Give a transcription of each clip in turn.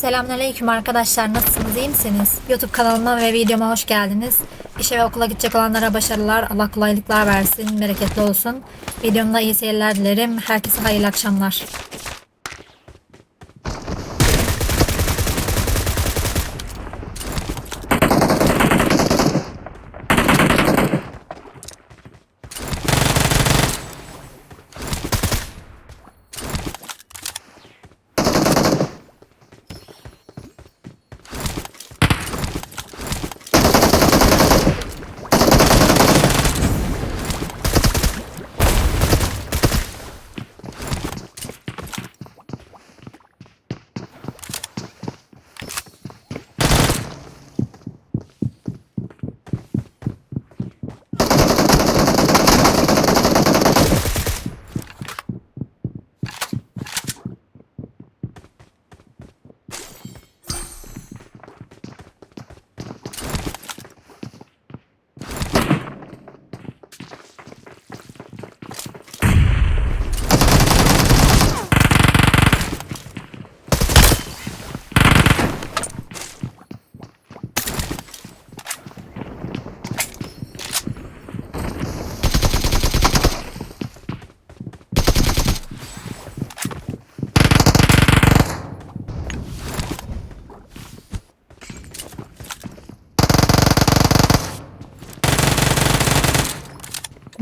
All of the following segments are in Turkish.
Selamünaleyküm arkadaşlar. Nasılsınız? iyi misiniz? YouTube kanalıma ve videoma hoş geldiniz. İşe ve okula gidecek olanlara başarılar. Allah kolaylıklar versin. Bereketli olsun. Videomda iyi seyirler dilerim. Herkese hayırlı akşamlar.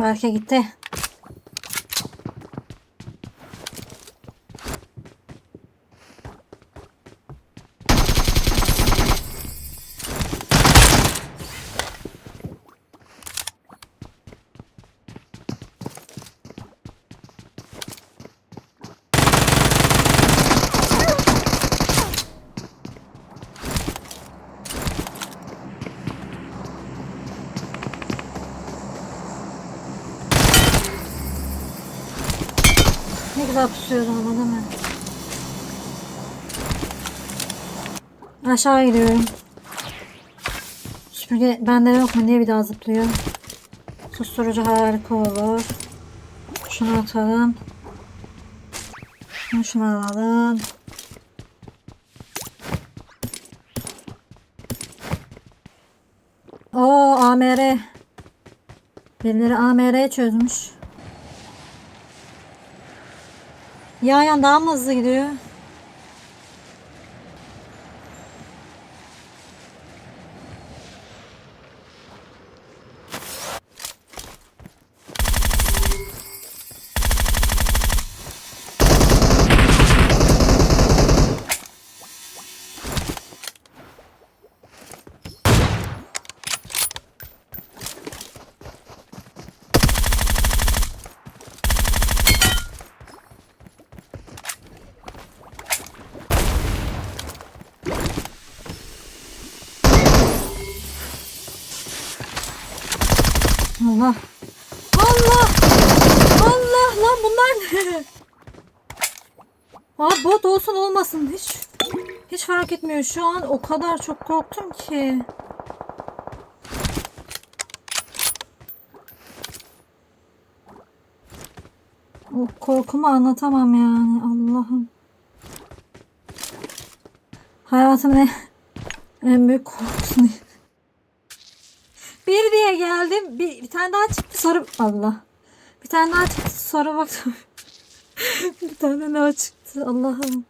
Berke gitti. Güzel pusuyordu ama değil mi? Aşağı gidiyorum. Süpürge bende yok mu? Niye bir daha zıplıyor? Susturucu harika olur. Şunu atalım. Şunu şunu alalım. Oo AMR. Birileri AMR çözmüş. Yan yan daha mı hızlı gidiyor? Allah. Allah. Allah lan bunlar ne? Abi bot olsun olmasın hiç. Hiç fark etmiyor. Şu an o kadar çok korktum ki. O korkumu anlatamam yani. Allah'ım. Hayatımın en, en büyük korkusunu bir diye geldim. Bir, bir tane daha çıktı sonra Allah. Bir tane daha çıktı sonra baktım. bir tane daha çıktı. Allah'ım.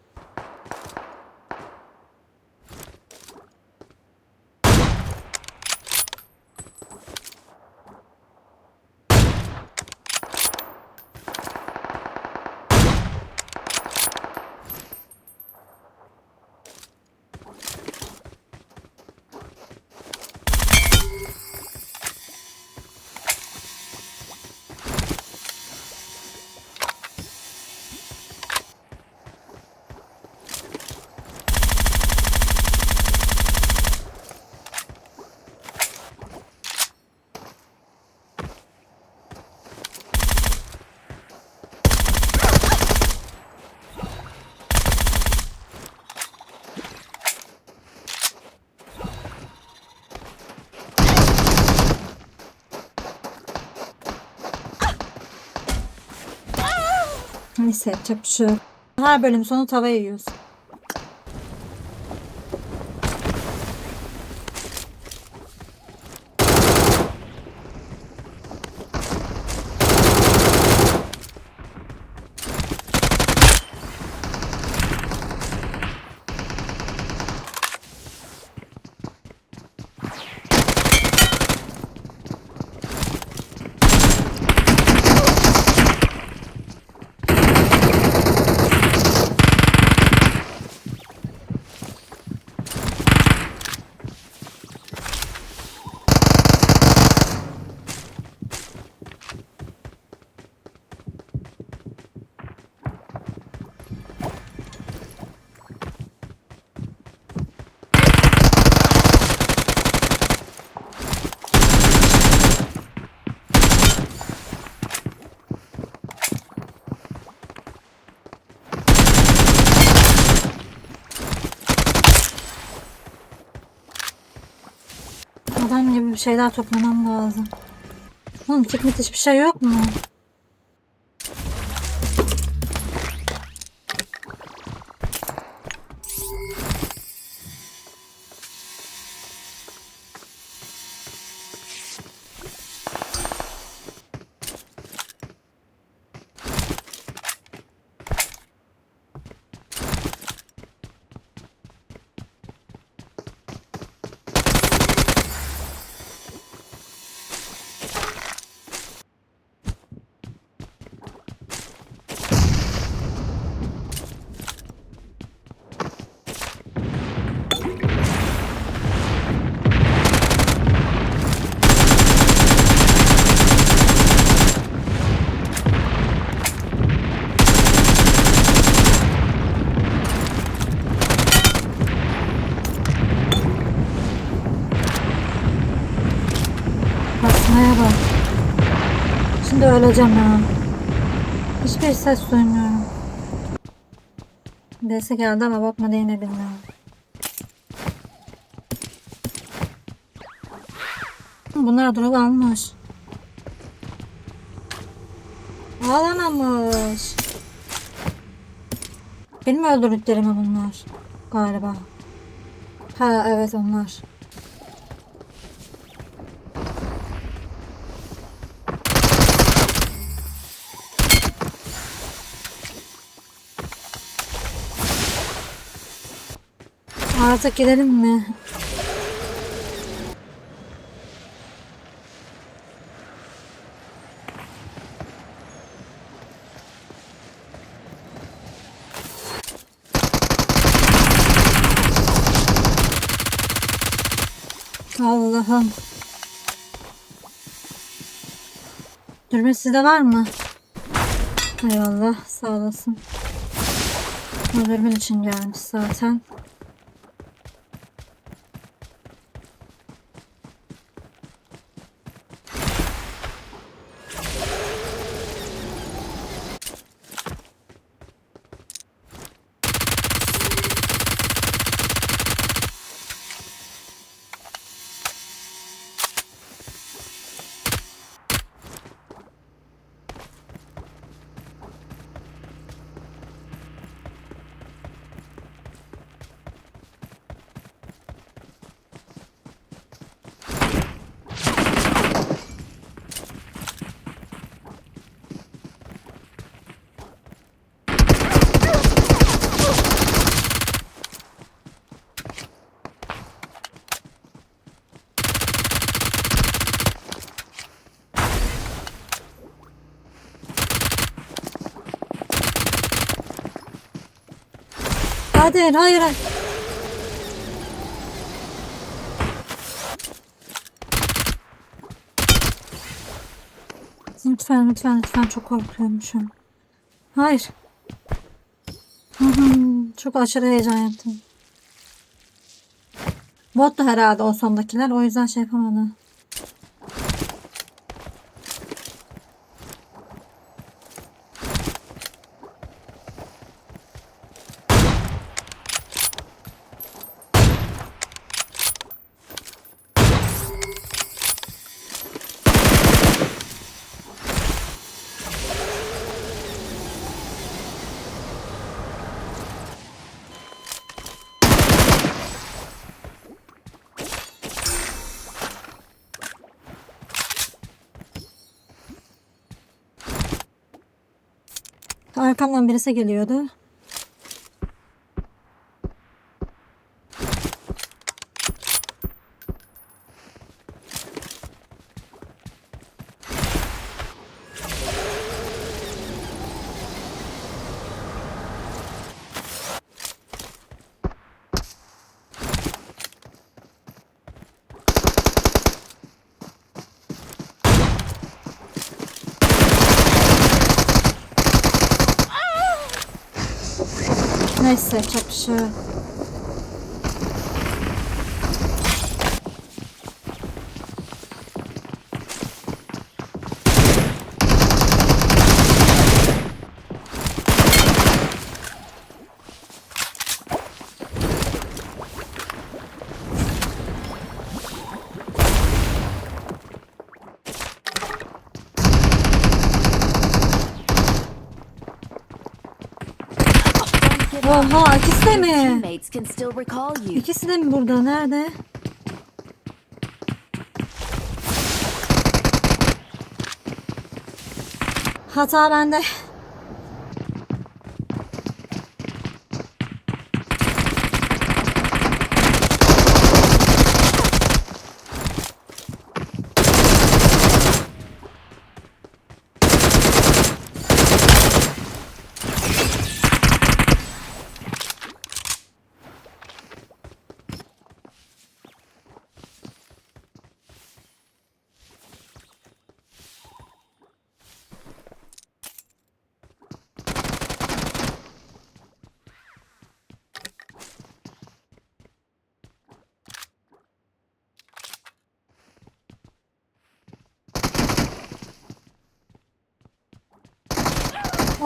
Neyse yapacak şey. Her bölüm sonu tava yiyoruz. Adam gibi bir şeyler toplamam lazım. Oğlum kit hiçbir şey yok mu? Öleceğim ha. Hiçbir ses duymuyorum. Dese geldi ama bakma değil mi bilmiyorum. Bunlar drop almış. Ağlamamış. Benim öldürdüklerimi bunlar. Galiba. Ha evet onlar. Artık gidelim mi? Allah'ım. Dürbün sizde var mı? Eyvallah sağ olasın. O dürbün için gelmiş zaten. Hadi hayır hayır. Lütfen lütfen lütfen çok korkuyorum şu an. Hayır. Çok aşırı heyecan yaptım. Bot da herhalde o sondakiler o yüzden şey yapamadı. Arkamdan birisi geliyordu. Neyse çok bir şey yok. Oha ikisi de mi? Teammates can still recall you. İkisi de mi burada? Nerede? Hata bende.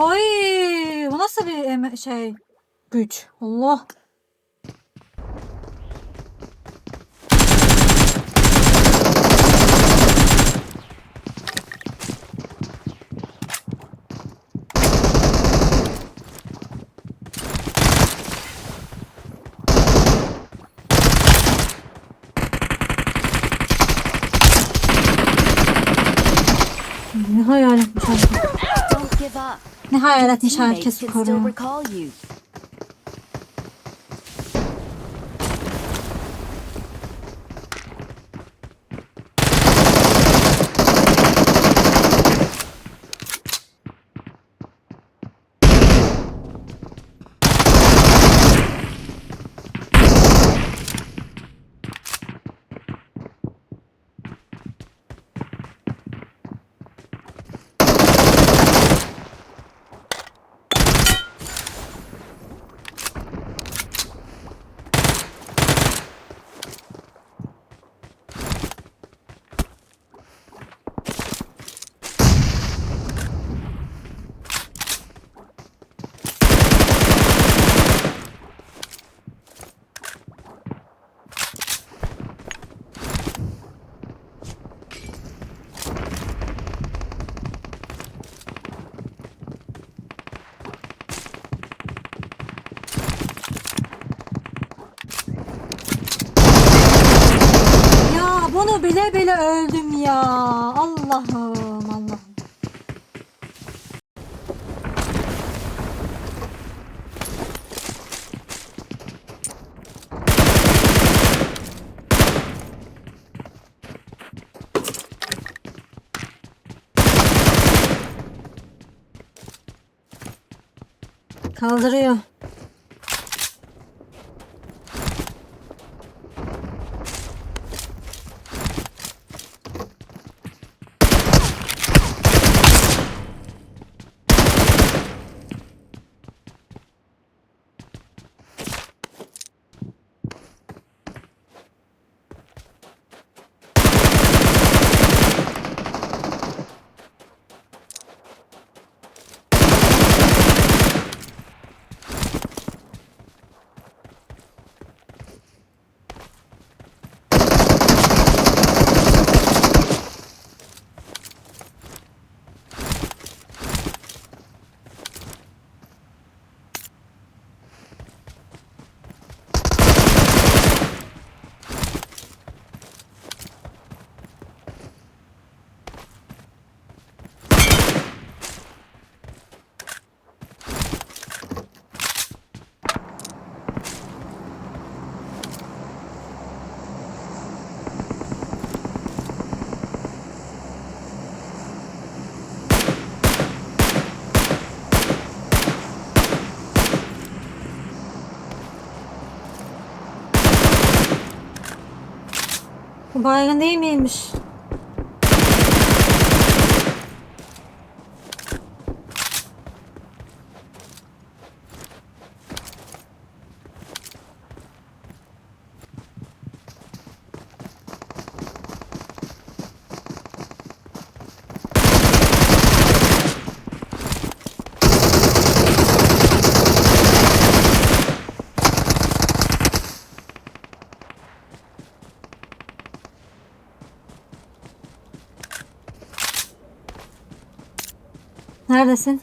Oy, bu nasıl bir şey güç? Allah. Etmiş Teammates herkes koruyor. still recall you. Ya bunu bile bile öldüm ya. Allah'ım Allah'ım. Kaldırıyor. Baygın değil miymiş? Neredesin?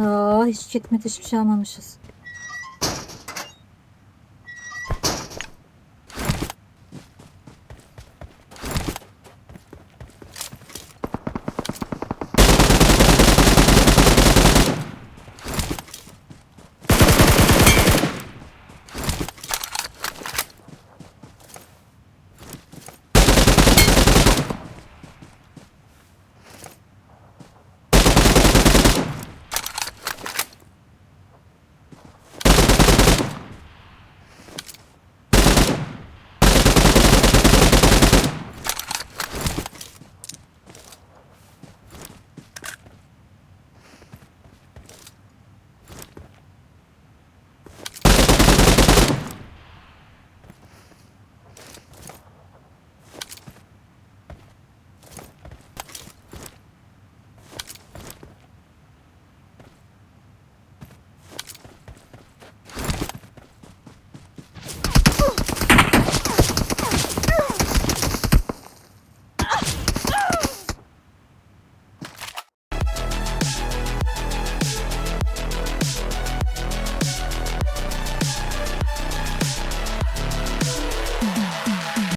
Aa, hiç gitmedi hiçbir şey almamışız.